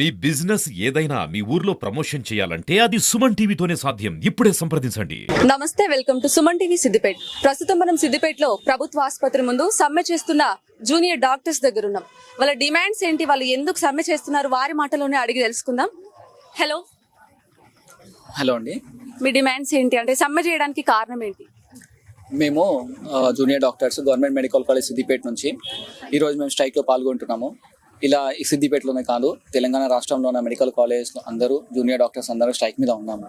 మీ business ఏదైనా మీ ఊర్లో promotion చేయాలంటే అది సుమన్ టీవీతోనే సాధ్యం. ఇప్పుడే సంప్రదించండి. నమస్తే welcome to Suman TV Siddipet. ప్రస్తుతం మనం సిద్దిపేటలో ప్రభుత్వ ఆసుపత్రి ముందు సమ్మె చేస్తున్న జూనియర్ డాక్టర్స్ దగ్గర ఉన్నాం వాళ్ళ డిమాండ్స్ ఏంటి? వాళ్ళు ఎందుకు సమ్మె చేస్తున్నారు? వారి మాటలోనే అడిగి తెలుసుకుందాం. హలో. హలో అండి. మీ డిమాండ్స్ ఏంటి? అంటే సమ్మె చేయడానికి కారణం ఏంటి? మేము junior doctors government medical college Siddipet నుంచి ఈరోజు మేము స్ట్రైక్లో పాల్గొంటున్నాము. ఇలా ఈ సిద్దిపేటలోనే కాదు తెలంగాణ రాష్ట్రంలో ఉన్న మెడికల్ కాలేజ్లో అందరూ జూనియర్ డాక్టర్స్ అందరూ స్ట్రైక్ మీద ఉన్నాము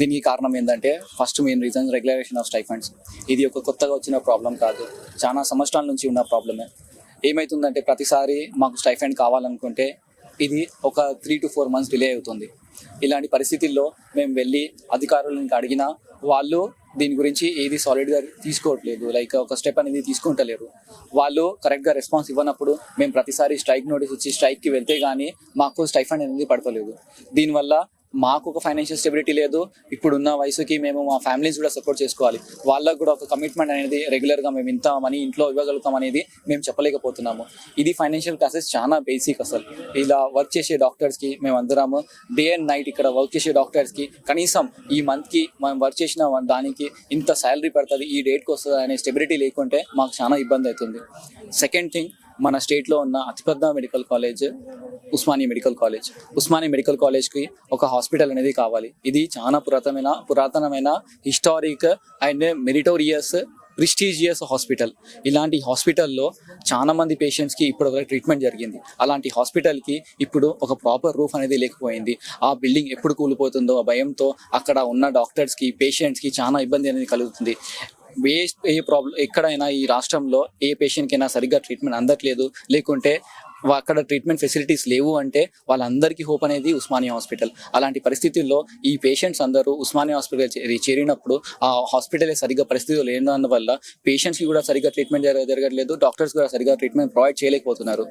దీనికి కారణం ఏంటంటే first main reason regulation of stipends ఇది ఒక కొత్తగా వచ్చిన ప్రాబ్లం కాదు. చాలా సంవత్సరాల నుంచి ఉన్న ప్రాబ్లమే ఏమవుతుందంటే ప్రతిసారి మాకు స్టైఫండ్ కావాలనుకుంటే ఇది ఒక three to four months delay అవుతుంది. ఇలాంటి పరిస్థితుల్లో మేము వెళ్ళి అధికారులను అడిగినా వాళ్ళు దీని గురించి ఏది సాలిడ్గా తీసుకోవట్లేదు. లైక్ ఒక స్టెప్ అనేది తీసుకుంటలేరు. వాళ్ళు కరెక్ట్గా రెస్పాన్స్ ఇవ్వనప్పుడు మేము ప్రతిసారి స్ట్రైక్ నోటీస్ ఇచ్చి స్ట్రైక్కి వెళ్తే కానీ మాకు స్టైఫండ్ అనేది పడతలేదు. దీనివల్ల మాకు ఒక ఫైనాన్షియల్ స్టెబిలిటీ లేదు. ఇప్పుడున్న వయసుకి మేము మా ఫ్యామిలీస్ కూడా సపోర్ట్ చేసుకోవాలి. వాళ్ళకు కూడా ఒక కమిట్మెంట్ అనేది రెగ్యులర్గా మేము ఇంత మనీ ఇంట్లో ఇవ్వగలుగుతాం అనేది మేము చెప్పలేకపోతున్నాము. ఇది ఫైనాన్షియల్ క్లాసెస్ చాలా బేసిక్ అసలు. ఇలా వర్క్ చేసే డాక్టర్స్కి మేము అందరము డే అండ్ నైట్ ఇక్కడ వర్క్ చేసే డాక్టర్స్కి కనీసం ఈ మంత్కి మనం వర్క్ చేసిన దానికి ఇంత శాలరీ పడుతుంది ఈ డేట్కి వస్తుంది అనే స్టెబిలిటీ లేకుంటే మాకు చాలా ఇబ్బంది అవుతుంది. సెకండ్ థింగ్ మన స్టేట్లో ఉన్న అతిపెద్ద medical college Osmania medical college. Osmania medical కాలేజ్కి ఒక హాస్పిటల్ అనేది కావాలి. ఇది చాలా పురాతనమైన పురాతనమైన historic and meritorious prestigious hospital. ఇలాంటి హాస్పిటల్లో చాలా మంది పేషెంట్స్కి ఇప్పుడు ఒక ట్రీట్మెంట్ జరిగింది. అలాంటి హాస్పిటల్కి ఇప్పుడు ఒక ప్రాపర్ రూఫ్ అనేది లేకపోయింది. ఆ బిల్డింగ్ ఎప్పుడు కూలిపోతుందో ఆ భయంతో అక్కడ ఉన్న డాక్టర్స్కి పేషెంట్స్కి చాలా ఇబ్బంది అనేది కలుగుతుంది. ఏ ఏ ప్రాబ్లం ఎక్కడైనా ఈ రాష్ట్రంలో ఏ పేషెంట్కైనా సరిగ్గా ట్రీట్మెంట్ అందట్లేదు. లేకుంటే అక్కడ ట్రీట్మెంట్ ఫెసిలిటీస్ లేవు అంటే వాళ్ళందరికీ హోప్ అనేది ఉస్మానియా హాస్పిటల్ అలాంటి పరిస్థితుల్లో ఈ పేషెంట్స్ అందరూ ఉస్మానియా హాస్పిటల్ చేరినప్పుడు ఆ హాస్పిటల్ సరిగ్గా పరిస్థితులు లేనందువల్ల పేషెంట్స్కి కూడా సరిగ్గా ట్రీట్మెంట్ జరగ జరగట్లేదు డాక్టర్స్ కూడా సరిగ్గా ట్రీట్మెంట్ ప్రొవైడ్ చేయలేకపోతున్నారు.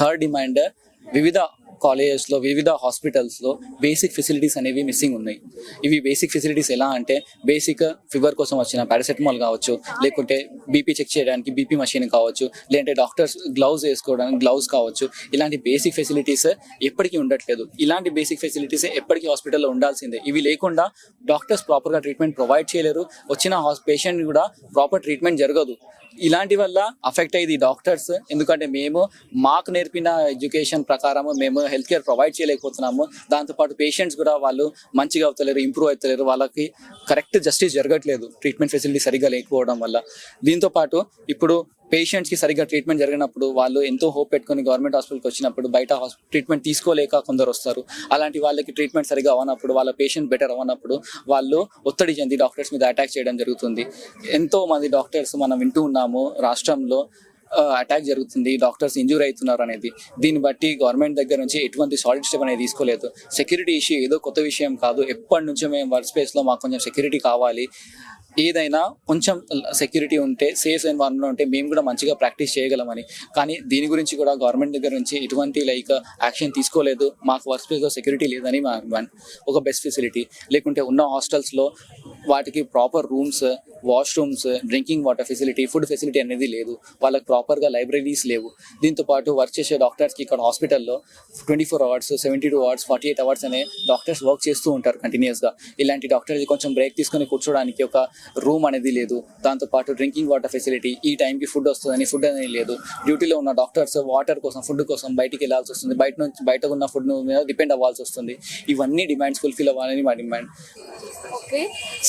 థర్డ్ డిమాండ్ వివిధ కాలేజెస్లో వివిధ హాస్పిటల్స్లో బేసిక్ ఫెసిలిటీస్ అనేవి మిస్సింగ్ ఉన్నాయి. ఇవి బేసిక్ ఫెసిలిటీస్ ఎలా అంటే బేసిక్ ఫీవర్ కోసం వచ్చిన పారాసెటమాల్ కావచ్చు లేకుంటే బీపీ చెక్ చేయడానికి బీపీ మషిన్ కావచ్చు లేదంటే డాక్టర్స్ గ్లౌజ్ వేసుకోవడానికి గ్లౌజ్ కావచ్చు ఇలాంటి బేసిక్ ఫెసిలిటీస్ ఎప్పటికీ ఉండట్లేదు. ఇలాంటి బేసిక్ ఫెసిలిటీస్ ఎప్పటికీ హాస్పిటల్లో ఉండాల్సిందే. ఇవి లేకుండా డాక్టర్స్ ప్రాపర్గా ట్రీట్మెంట్ ప్రొవైడ్ చేయలేరు. వచ్చిన హాస్ పేషెంట్ కూడా ప్రాపర్ ట్రీట్మెంట్ జరగదు. ఇలాంటి వల్ల అఫెక్ట్ అయ్యేది డాక్టర్స్. ఎందుకంటే మేము మాకు నేర్పిన ఎడ్యుకేషన్ ప్రకారం మేము హెల్త్ కేర్ ప్రొవైడ్ చేయలేకపోతున్నాము దాంతోపాటు పేషెంట్స్ కూడా వాళ్ళు మంచిగా అవుతలేరు ఇంప్రూవ్ అవుతలేరు. వాళ్ళకి కరెక్ట్ జస్టిస్ జరగట్లేదు. ట్రీట్మెంట్ ఫెసిలిటీ సరిగా లేకపోవడం వల్ల. దీంతో పాటు ఇప్పుడు పేషెంట్స్కి సరిగ్గా ట్రీట్మెంట్ జరిగినప్పుడు వాళ్ళు ఎంతో హోప్ పెట్టుకొని గవర్నమెంట్ హాస్పిటల్కి వచ్చినప్పుడు బయట ట్రీట్మెంట్ తీసుకోలేక కొందరు వస్తారు. అలాంటి వాళ్ళకి ట్రీట్మెంట్ సరిగ్గా అవ్వనప్పుడు వాళ్ళ పేషెంట్ బెటర్ అవ్వనప్పుడు వాళ్ళు ఒత్తిడి చెంది డాక్టర్స్ మీద అటాక్ చేయడం జరుగుతుంది. ఎంతో మంది డాక్టర్స్ మనం వింటూ ఉన్నాము రాష్ట్రంలో. అటాక్ జరుగుతుంది డాక్టర్స్ ఇంజూర్ అవుతున్నారు అనేది. దీన్ని బట్టి గవర్నమెంట్ దగ్గర నుంచి ఎటువంటి సాలిడ్ స్టెప్ అనేది తీసుకోలేదు. సెక్యూరిటీ ఇష్యూ ఏదో కొత్త విషయం కాదు. ఎప్పటి నుంచో మేము వర్క్ స్పేస్లో మాకు కొంచెం సెక్యూరిటీ కావాలి. ఏదైనా కొంచెం సెక్యూరిటీ ఉంటే సేఫ్ ఎన్వైరన్మెంట్ ఉంటే మేము కూడా మంచిగా ప్రాక్టీస్ చేయగలమని. కానీ దీని గురించి కూడా గవర్నమెంట్ దగ్గర నుంచి ఎటువంటి లైక్ యాక్షన్ తీసుకోలేదు. మాకు వర్క్ స్పేస్లో సెక్యూరిటీ లేదని మా ఒక బెస్ట్ ఫెసిలిటీ లేకుంటే ఉన్న హాస్టల్స్లో వాటికి proper rooms washrooms drinking water facility food facility అనేది లేదు. వాళ్ళకి ప్రాపర్గా లైబ్రరీస్ లేవు. దీంతో పాటు వర్క్ చేసే డాక్టర్స్కి ఇక్కడ హాస్పిటల్లో twenty four hours seventy two hours forty eight hours అనే డాక్టర్స్ వర్క్ చేస్తూ ఉంటారు కంటిన్యూస్గా ఇలాంటి డాక్టర్స్ కొంచెం బ్రేక్ తీసుకొని కూర్చోడానికి ఒక రూమ్ అనేది లేదు. దాంతోపాటు డ్రింకింగ్ వాటర్ ఫెసిలిటీ ఈ టైంకి ఫుడ్ వస్తుందని ఫుడ్ అనేది లేదు. డ్యూటీలో ఉన్న డాక్టర్స్ వాటర్ కోసం ఫుడ్ కోసం బయటికి వెళ్ళాల్సి వస్తుంది. బయట నుంచి బయట ఉన్న ఫుడ్ మీద డిపెండ్ అవ్వాల్సి వస్తుంది. ఇవన్నీ డిమాండ్స్ ఫుల్ఫిల్ అవ్వాలని మా డిమాండ్ ఓకే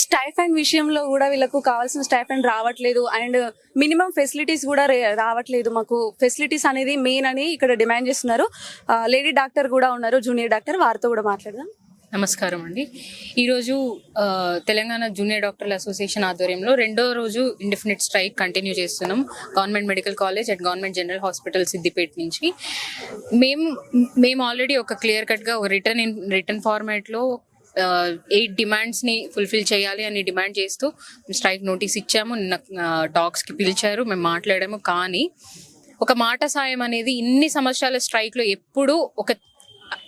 స్టైఫండ్ విషయంలో కూడా వీళ్ళకు కావాల్సిన స్టైఫండ్ రావట్లేదు. అండ్ మినిమం ఫెసిలిటీస్ కూడా రావట్లేదు మాకు. ఫెసిలిటీస్ అనేది మెయిన్ అని ఇక్కడ డిమాండ్ చేస్తున్నారు. లేడీ డాక్టర్ కూడా ఉన్నారు జూనియర్ డాక్టర్ వారితో కూడా మాట్లాడదాం. నమస్కారం అండి. ఈరోజు తెలంగాణ జూనియర్ డాక్టర్ల అసోసియేషన్ ఆధ్వర్యంలో రెండో రోజు ఇండెఫినిట్ స్ట్రైక్ కంటిన్యూ చేస్తున్నాం. Government medical college and government general hospital Siddipet నుంచి. మేము మేము ఆల్రెడీ ఒక క్లియర్ కట్గా ఒక రిటర్న్ ఇన్ రిటర్న్ ఫార్మాట్లో ఎయిట్ డిమాండ్స్ని ఫుల్ఫిల్ చేయాలి అని డిమాండ్ చేస్తూ స్ట్రైక్ నోటీస్ ఇచ్చాము. నిన్న టాక్స్కి పిలిచారు. మేము మాట్లాడాము. కానీ ఒక మాట సాయం అనేది ఇన్ని సంవత్సరాల స్ట్రైక్లో ఎప్పుడూ ఒక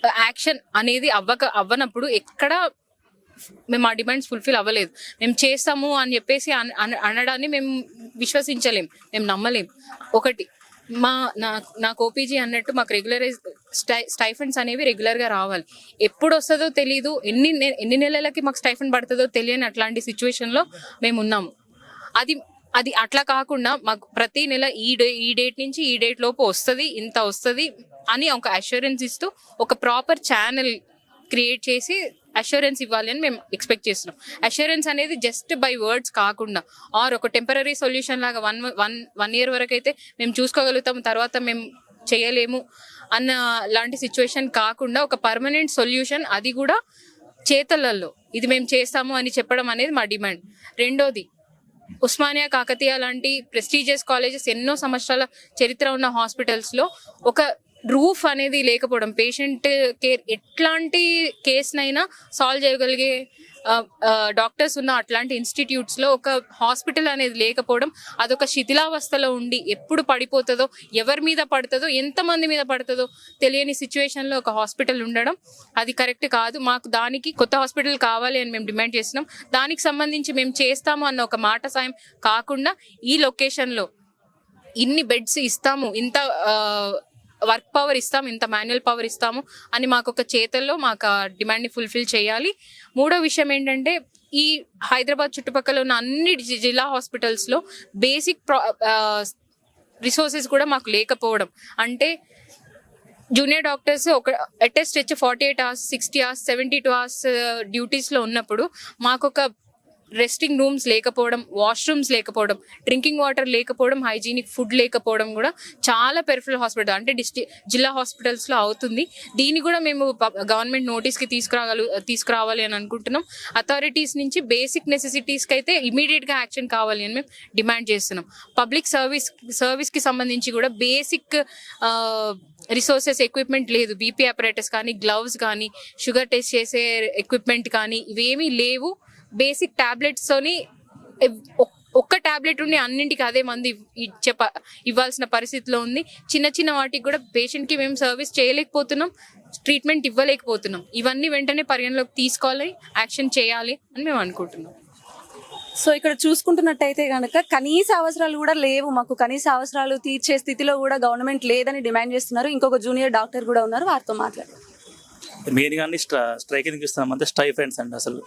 యాక్షన్ అనేది అవ్వక అవ్వనప్పుడు ఎక్కడ మేము ఆ డిమాండ్స్ ఫుల్ఫిల్ అవ్వలేదు. మేము చేస్తాము అని చెప్పేసి అన- అనడాన్ని మేము విశ్వసించలేం. మేము నమ్మలేం. ఒకటి మా నా నాకు ఓపీజీ అన్నట్టు మాకు రెగ్యులర్ స్టై స్టైఫండ్స్ అనేవి రెగ్యులర్గా రావాలి. ఎప్పుడు వస్తుందో తెలియదు ఎన్ని ఎన్ని నెలలకి మాకు స్టైఫండ్ పడుతుందో తెలియని అట్లాంటి సిచ్యువేషన్లో మేము ఉన్నాము. అది అది అట్లా కాకుండా మాకు ప్రతి నెల ఈ డే ఈ డేట్ నుంచి ఈ డేట్ లోపు వస్తుంది ఇంత వస్తుంది అని ఒక అష్యూరెన్స్ ఇస్తూ ఒక ప్రాపర్ ఛానల్ క్రియేట్ చేసి అష్యూరెన్స్ ఇవ్వాలి అని మేము ఎక్స్పెక్ట్ చేస్తున్నాం. అష్యూరెన్స్ అనేది జస్ట్ బై వర్డ్స్ కాకుండా ఆర్ ఒక టెంపరీ సొల్యూషన్ లాగా వన్ వన్ వన్ ఇయర్ వరకు అయితే మేము చూసుకోగలుగుతాం తర్వాత మేము చేయలేము అన్న లాంటి సిచ్యువేషన్ కాకుండా ఒక పర్మనెంట్ సొల్యూషన్ అది కూడా చేతలలో ఇది మేము చేస్తాము అని చెప్పడం అనేది మా డిమాండ్ రెండోది ఉస్మానియా కాకతీయ లాంటి ప్రెస్టీజియస్ కాలేజెస్ ఎన్నో సంవత్సరాల చరిత్ర ఉన్న హాస్పిటల్స్లో ఒక రూఫ్ అనేది లేకపోవడం పేషెంట్ కేర్ ఎట్లాంటి కేసునైనా సాల్వ్ చేయగలిగే డాక్టర్స్ ఉన్న అట్లాంటి ఇన్స్టిట్యూట్స్లో ఒక హాస్పిటల్ అనేది లేకపోవడం అదొక శిథిలావస్థలో ఉండి ఎప్పుడు పడిపోతుందో ఎవరి మీద పడుతుందో ఎంతమంది మీద పడుతుందో తెలియని సిచ్యువేషన్లో ఒక హాస్పిటల్ ఉండడం అది కరెక్ట్ కాదు. మాకు దానికి కొత్త హాస్పిటల్ కావాలి అని మేము డిమాండ్ చేస్తున్నాం. దానికి సంబంధించి మేము చేస్తాము అన్న ఒక మాట సాయం కాకుండా ఈ లొకేషన్లో ఇన్ని బెడ్స్ ఇస్తాము ఇంత వర్క్ పవర్ ఇస్తాము ఇంత మాన్యువల్ పవర్ ఇస్తాము అని మాకు ఒక చేతల్లో మాకు ఆ డిమాండ్ని ఫుల్ఫిల్ చేయాలి. మూడో విషయం ఏంటంటే ఈ హైదరాబాద్ చుట్టుపక్కల ఉన్న అన్ని జిల్లా హాస్పిటల్స్లో బేసిక్ రిసోర్సెస్ కూడా మాకు లేకపోవడం. అంటే జూనియర్ డాక్టర్స్ ఒక అటెస్ట్ వచ్చి forty eight hours sixty hours seventy two hours డ్యూటీస్లో ఉన్నప్పుడు మాకు ఒక రెస్టింగ్ రూమ్స్ లేకపోవడం వాష్రూమ్స్ లేకపోవడం డ్రింకింగ్ వాటర్ లేకపోవడం హైజీనిక్ ఫుడ్ లేకపోవడం కూడా చాలా పెరిఫరల్ హాస్పిటల్ అంటే డిస్టి జిల్లా హాస్పిటల్స్లో అవుతుంది. దీన్ని కూడా మేము గవర్నమెంట్ నోటీస్కి తీసుకురాగలు తీసుకురావాలి అని అనుకుంటున్నాం. అథారిటీస్ నుంచి బేసిక్ నెసెసిటీస్కి అయితే ఇమీడియట్గా యాక్షన్ కావాలి అని మేము డిమాండ్ చేస్తున్నాం. పబ్లిక్ సర్వీస్ సర్వీస్కి సంబంధించి కూడా బేసిక్ రిసోర్సెస్ ఎక్విప్మెంట్ లేదు. బీపీ ఆపరేటర్స్ కానీ గ్లవ్స్ కానీ షుగర్ టెస్ట్ చేసే ఎక్విప్మెంట్ కానీ ఇవేమీ లేవు. బేసిక్ టాబ్లెట్స్తోని ఒక్క టాబ్లెట్ ఉండి అన్నింటికి అదే మంది చెప్ప ఇవ్వాల్సిన పరిస్థితిలో ఉంది. చిన్న చిన్న వాటికి కూడా పేషెంట్కి మేము సర్వీస్ చేయలేకపోతున్నాం ట్రీట్మెంట్ ఇవ్వలేకపోతున్నాం. ఇవన్నీ వెంటనే పరిగణలోకి తీసుకోవాలి యాక్షన్ చేయాలి అని మేము అనుకుంటున్నాం. సో ఇక్కడ చూసుకుంటున్నట్టయితే కనుక కనీస అవసరాలు కూడా లేవు మాకు. కనీస అవసరాలు తీర్చే స్థితిలో కూడా గవర్నమెంట్ లేదని డిమాండ్ చేస్తున్నారు. ఇంకొక జూనియర్ డాక్టర్ కూడా ఉన్నారు వారితో మాట్లాడారు మెయిన్ కానీ స్ట్రా స్ట్రైక్ ఎందుకు ఇస్తున్నామంటే స్టైఫెండ్స్ అండి అసలు.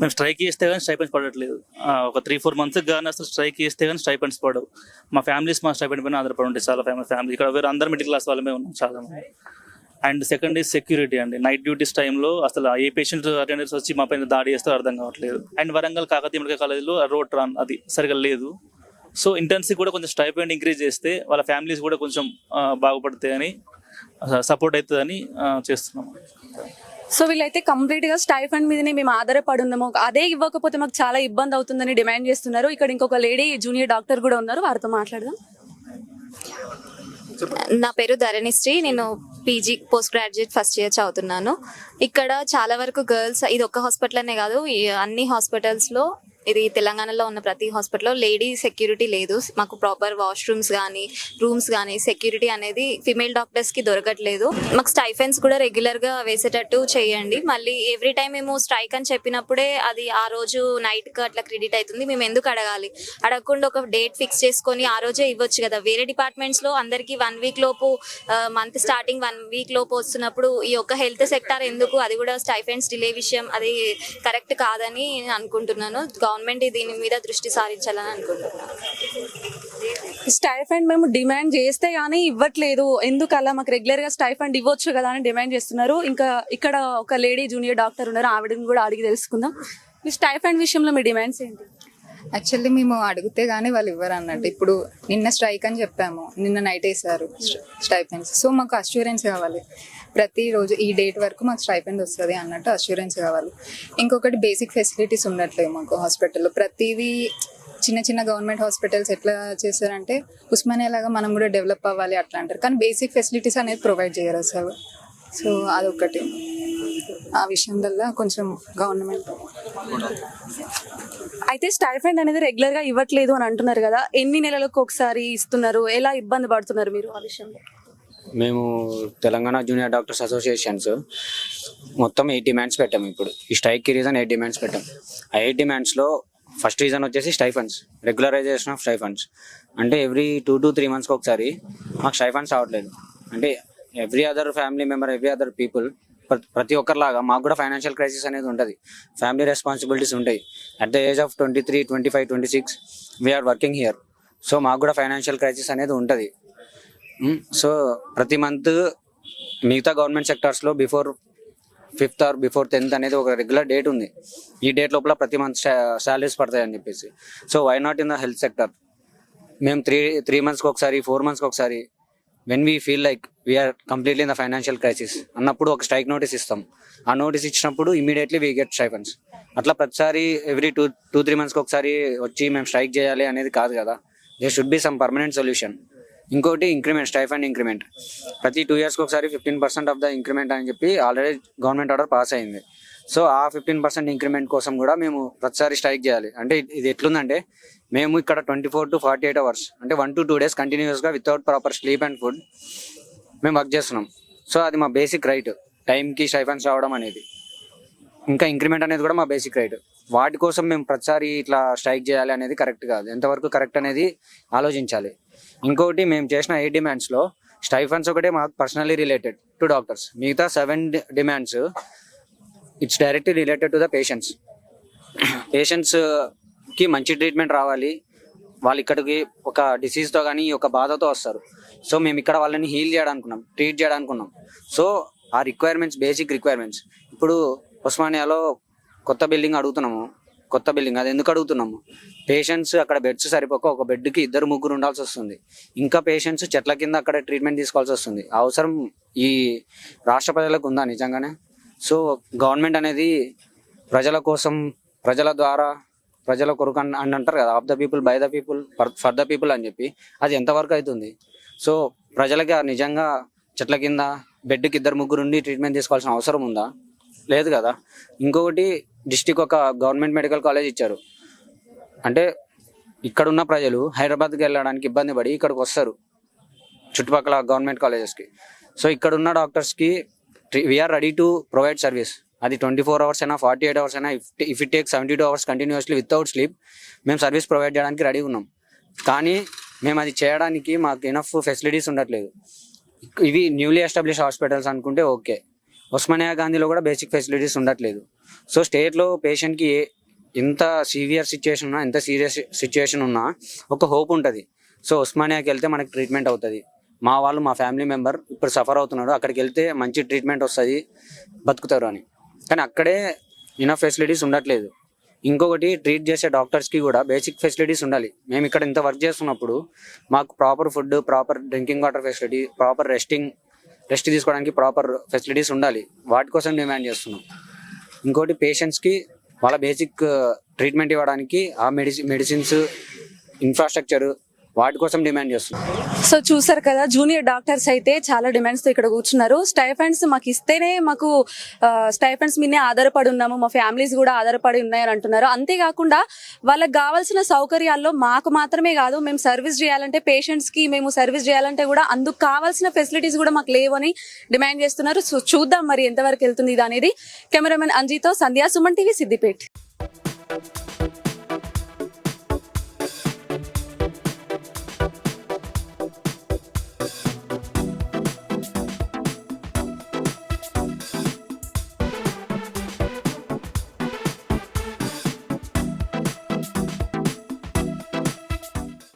మేము స్ట్రైక్ చేస్తే కానీ స్టైపెండ్స్ పడట్లేదు. ఒక త్రీ ఫోర్ మంత్స్ కానీ అసలు స్ట్రైక్ చేస్తే కానీ స్టైపెండ్స్ పడవు. మా ఫ్యామిలీస్ మా స్టైపెండ్ పైన ఆధారపడి ఉంటాయి. చాలా ఫేమస్ ఫ్యామిలీ ఇక్కడ వేరే అందరు మిడిల్ క్లాస్ వాళ్ళమే ఉన్నాం చాలా మంది. అండ్ సెకండ్ ఈజ్ సెక్యూరిటీ అండి. నైట్ డ్యూటీస్ టైంలో అసలు ఏ పేషెంట్ అటెండర్స్ వచ్చి మా పైన దాడి చేస్తే అర్థం కావట్లేదు. అండ్ వరంగల్ కాకతీయ మెడికల్ కాలేజ్లో రోడ్ రన్ అది సరిగా లేదు. సో ఇంటర్న్సీ కూడా కొంచెం స్టైపెండ్ ఇంక్రీజ్ చేస్తే వాళ్ళ ఫ్యామిలీస్ కూడా కొంచెం బాగుపడతాయి బాగుపడతాయని సపోర్ట్ అవుతుందని చేస్తున్నాం. సో వీళ్ళైతే కంప్లీట్గా స్టైఫండ్ మీదనే మేము ఆధారపడి ఉన్నాము అదే ఇవ్వకపోతే మాకు చాలా ఇబ్బంది అవుతుందని డిమాండ్ చేస్తున్నారు. ఇక్కడ ఇంకొక లేడీ జూనియర్ డాక్టర్ కూడా ఉన్నారు. వారితో మాట్లాడదాం. నా పేరు ధరణిశ్రీ నేను PG post graduate first year చదువుతున్నాను. ఇక్కడ చాలా వరకు గర్ల్స్ ఇది ఒక్క హాస్పిటల్ అనే కాదు అన్ని హాస్పిటల్స్లో ఇది తెలంగాణలో ఉన్న ప్రతి హాస్పిటల్లో లేడీ సెక్యూరిటీ లేదు. మాకు ప్రాపర్ వాష్రూమ్స్ కానీ రూమ్స్ కానీ సెక్యూరిటీ అనేది ఫిమేల్ డాక్టర్స్కి దొరకట్లేదు. మాకు స్టైఫెన్స్ కూడా రెగ్యులర్గా వేసేటట్టు చేయండి. మళ్ళీ ఎవ్రీ టైం మేము స్ట్రైక్ అని చెప్పినప్పుడే అది ఆ రోజు నైట్కి అట్లా క్రెడిట్ అవుతుంది మేము ఎందుకు అడగాలి? అడగకుండా ఒక డేట్ ఫిక్స్ చేసుకొని ఆ రోజే ఇవ్వచ్చు కదా. వేరే డిపార్ట్మెంట్స్లో అందరికీ వన్ వీక్ లోపు మంత్ స్టార్టింగ్ వన్ వీక్ లోపు వస్తున్నప్పుడు ఈ యొక్క హెల్త్ సెక్టార్ ఎందుకు? అది కూడా స్టైఫెండ్స్ డిలే విషయం అది కరెక్ట్ కాదని అనుకుంటున్నాను. గవర్నమెంట్ దీని మీద దృష్టి సారించాలని అనుకుంటున్నాను స్టైఫండ్ మేము డిమాండ్ చేస్తే కానీ ఇవ్వట్లేదు. ఎందుకు అలా మాకు రెగ్యులర్గా స్టైఫండ్ ఇవ్వచ్చు కదా అని డిమాండ్ చేస్తున్నారు. ఇంకా ఇక్కడ ఒక లేడీ జూనియర్ డాక్టర్ ఉన్నారు. ఆవిడని కూడా అడిగి తెలుసుకుందాం. ఈ స్టైఫండ్ విషయంలో మీ డిమాండ్స్ ఏంటి? యాక్చువల్లీ మేము అడిగితే గానీ వాళ్ళు ఇవ్వరు అన్నట్టు. ఇప్పుడు నిన్న స్ట్రైక్ అని చెప్పాము. నిన్న నైట్ వేసారు స్టైపెండ్స్ సో మాకు అష్యూరెన్స్ కావాలి. ప్రతిరోజు ఈ డేట్ వరకు మాకు స్టైపెండ్ వస్తుంది అన్నట్టు అష్యూరెన్స్ కావాలి. ఇంకొకటి బేసిక్ ఫెసిలిటీస్ ఉండట్లేదు మాకు హాస్పిటల్లో ప్రతిదీ చిన్న చిన్న గవర్నమెంట్ హాస్పిటల్స్ ఎట్లా చేస్తారంటే ఉస్మానియా లాగా మనం కూడా డెవలప్ అవ్వాలి అట్లా అంటారు. కానీ బేసిక్ ఫెసిలిటీస్ అనేది ప్రొవైడ్ చేయరు అసలు. సో అదొకటి ఆ విషయంలో కొంచెం గవర్నమెంట్. అయితే స్టైఫండ్ అనేది రెగ్యులర్గా ఇవ్వట్లేదు అని అంటున్నారు కదా ఎన్ని నెలలకు ఒకసారి ఇస్తున్నారు? ఎలా ఇబ్బంది పడుతున్నారు మీరు ఆ విషయంలో? మేము తెలంగాణ జూనియర్ డాక్టర్స్ అసోసియేషన్స్ మొత్తం ఎయిట్ డిమాండ్స్ పెట్టాము ఇప్పుడు. ఈ స్ట్రైక్కి రీజన్ ఎయిట్ డిమాండ్స్ పెట్టాం. ఆ ఎయిట్ డిమాండ్స్లో ఫస్ట్ రీజన్ వచ్చేసి స్టైఫండ్స్ రెగ్యులరైజేషన్ ఆఫ్ స్టైఫండ్స్. అంటే ఎవ్రీ టూ టు త్రీ మంత్స్కి ఒకసారి మాకు స్టైఫండ్స్ రావట్లేదు. అంటే every other family member every other people ప్రతి ఒక్కరిలాగా మాకు కూడా ఫైనాన్షియల్ క్రైసిస్ అనేది ఉంటుంది. ఫ్యామిలీ రెస్పాన్సిబిలిటీస్ ఉంటాయి. At the age of twenty three twenty five twenty six we're working here so మాకు కూడా ఫైనాన్షియల్ క్రైసిస్ అనేది ఉంటుంది. So hmm? ప్రతి మంత్ మిగతా government సెక్టార్స్లో before fifth or before tenth అనేది ఒక రెగ్యులర్ డేట్ ఉంది. ఈ డేట్ లోపల ప్రతి మంత్ శాలరీస్ పడతాయి అని చెప్పేసి. So why not in the health sector మేము త్రీ త్రీ మంత్స్కి ఒకసారి ఫోర్ మంత్స్కి ఒకసారి when we feel like we're completely in the financial crisis అన్నప్పుడు ఒక స్ట్రైక్ నోటీస్ ఇస్తాం. ఆ నోటీస్ ఇచ్చినప్పుడు ఇమీడియట్లీ వీ గెట్ స్టైఫన్స్ అట్లా ప్రతిసారి ఎవ్రీ టూ టూ త్రీ మంత్స్కి ఒకసారి వచ్చి మేము స్ట్రైక్ చేయాలి అనేది కాదు కదా. They should be some permanent solution ఇంకోటి ఇంక్రిమెంట్ స్టైఫండ్ ఇంక్రిమెంట్ ప్రతి టూ ఇయర్స్కి ఒకసారి fifteen percent of the increment అని చెప్పి ఆల్రెడీ గవర్నమెంట్ ఆర్డర్ పాస్ అయింది. సో ఆ ఫిఫ్టీన్ పర్సెంట్ ఇంక్రిమెంట్ కోసం కూడా మేము ప్రతిసారి స్ట్రైక్ చేయాలి. అంటే ఇది- ఎట్లుందంటే మేము ఇక్కడ twenty four to forty eight hours అంటే వన్ టు టూ డేస్ కంటిన్యూస్గా without proper sleep and food మేము వర్క్ చేస్తున్నాం. సో అది మా బేసిక్ రైట్ టైంకి స్టైఫన్స్ రావడం అనేది. ఇంకా ఇంక్రిమెంట్ అనేది కూడా మా బేసిక్ రైట్ వాటి కోసం మేము ప్రతిసారి ఇట్లా స్ట్రైక్ చేయాలి అనేది కరెక్ట్ కాదు. ఎంతవరకు కరెక్ట్ అనేది ఆలోచించాలి. ఇంకోటి మేము చేసిన ఎయిట్ డిమాండ్స్లో స్టైఫన్స్ ఒకటే మాకు పర్సనలీ రిలేటెడ్ టు డాక్టర్స్ మిగతా seven demands it's directly related to the patients పేషెంట్స్కి మంచి ట్రీట్మెంట్ రావాలి. వాళ్ళు ఇక్కడికి ఒక డిసీజ్తో కానీ ఒక బాధతో వస్తారు. సో మేము ఇక్కడ వాళ్ళని హీల్ చేయడానుకున్నాం ట్రీట్ చేయడానుకున్నాం. సో ఆ రిక్వైర్మెంట్స్ బేసిక్ రిక్వైర్మెంట్స్ ఇప్పుడు ఉస్మానియాలో కొత్త బిల్డింగ్ అడుగుతున్నాము. కొత్త బిల్డింగ్ అది ఎందుకు అడుగుతున్నాము? పేషెంట్స్ అక్కడ బెడ్స్ సరిపోక ఒక బెడ్కి ఇద్దరు ముగ్గురు ఉండాల్సి వస్తుంది. ఇంకా పేషెంట్స్ చెట్ల కింద అక్కడ ట్రీట్మెంట్ తీసుకోవాల్సి వస్తుంది. అవసరం ఈ రాష్ట్ర ప్రజలకు ఉందా నిజంగానే? సో గవర్నమెంట్ అనేది ప్రజల కోసం ప్రజల ద్వారా ప్రజల కొరకు అని అని అంటారు కదా of the people by the people for the people అని చెప్పి అది ఎంతవరకు అవుతుంది సో ప్రజలకి ఆ నిజంగా చెట్ల కింద బెడ్కి ఇద్దరు ముగ్గురు ఉండి ట్రీట్మెంట్ తీసుకోవాల్సిన అవసరం ఉందా? లేదు కదా. ఇంకొకటి డిస్టిక్ ఒక గవర్నమెంట్ మెడికల్ కాలేజ్ ఇచ్చారు. అంటే ఇక్కడ ఉన్న ప్రజలు హైదరాబాద్కి వెళ్ళడానికి ఇబ్బంది పడి ఇక్కడికి వస్తారు చుట్టుపక్కల గవర్నమెంట్ కాలేజెస్కి. సో ఇక్కడ ఉన్న డాక్టర్స్కి we're ready to provide service అది ట్వంటీ ఫోర్ అవర్స్ అయినా ఫార్టీ ఎయిట్ అవర్స్ అయినా if if it take seventy two hours continuously without sleep మేము సర్వీస్ ప్రొవైడ్ చేయడానికి రెడీ ఉన్నాం. కానీ మేము అది చేయడానికి మాకు ఇనఫ్ ఫెసిలిటీస్ ఉండట్లేదు. ఇవి న్యూలీ ఎస్టాబ్లిష్ హాస్పిటల్స్ అనుకుంటే ఓకే. ఉస్మానియా గాంధీలో కూడా బేసిక్ ఫెసిలిటీస్ ఉండట్లేదు. సో స్టేట్లో పేషెంట్కి ఏ ఎంత సీవియర్ సిచ్యుయేషన్ ఉన్నా ఎంత సీరియస్ సిచ్యుయేషన్ ఉన్నా ఒక హోప్ ఉంటుంది. సో ఉస్మానియాకి వెళ్తే మనకి ట్రీట్మెంట్ అవుతుంది. మా వాళ్ళు మా ఫ్యామిలీ మెంబర్ ఇప్పుడు సఫర్ అవుతున్నాడు. అక్కడికి వెళ్తే మంచి ట్రీట్మెంట్ వస్తుంది బతుకుతారు అని. కానీ అక్కడే ఇనఫ్ ఫెసిలిటీస్ ఉండట్లేదు. ఇంకొకటి ట్రీట్ చేసే డాక్టర్స్కి కూడా బేసిక్ ఫెసిలిటీస్ ఉండాలి. మేము ఇక్కడ ఇంత వర్క్ చేస్తున్నప్పుడు మాకు proper food proper drinking water facility proper resting rest తీసుకోవడానికి ప్రాపర్ ఫెసిలిటీస్ ఉండాలి. వాటి కోసం డిమాండ్ చేస్తున్నాం. ఇంకోటి పేషెంట్స్కి వాళ్ళ బేసిక్ ట్రీట్మెంట్ uh, ఇవ్వడానికి ఆ మెడిసి మెడిసిన్స్ ఇన్ఫ్రాస్ట్రక్చర్ వాటి కోసం డిమాండ్ చేస్తున్నాం సో చూసారు కదా జూనియర్ డాక్టర్స్ అయితే చాలా డిమాండ్స్తో ఇక్కడ కూర్చున్నారు. స్టైఫండ్స్ మాకు ఇస్తేనే మాకు స్టైఫండ్స్ మీదే ఆధారపడి ఉన్నాము. మా ఫ్యామిలీస్ కూడా ఆధారపడి ఉన్నాయని అంటున్నారు. అంతేకాకుండా వాళ్ళకి కావాల్సిన సౌకర్యాల్లో మాకు మాత్రమే కాదు మేము సర్వీస్ చేయాలంటే పేషెంట్స్కి మేము సర్వీస్ చేయాలంటే కూడా అందుకు కావాల్సిన ఫెసిలిటీస్ కూడా మాకు లేవని డిమాండ్ చేస్తున్నారు. సో చూద్దాం మరి ఎంతవరకు వెళ్తుంది ఇది అనేది. కెమెరామెన్ అంజీతో సంధ్యా సుమన్ టీవీ సిద్దిపేట్.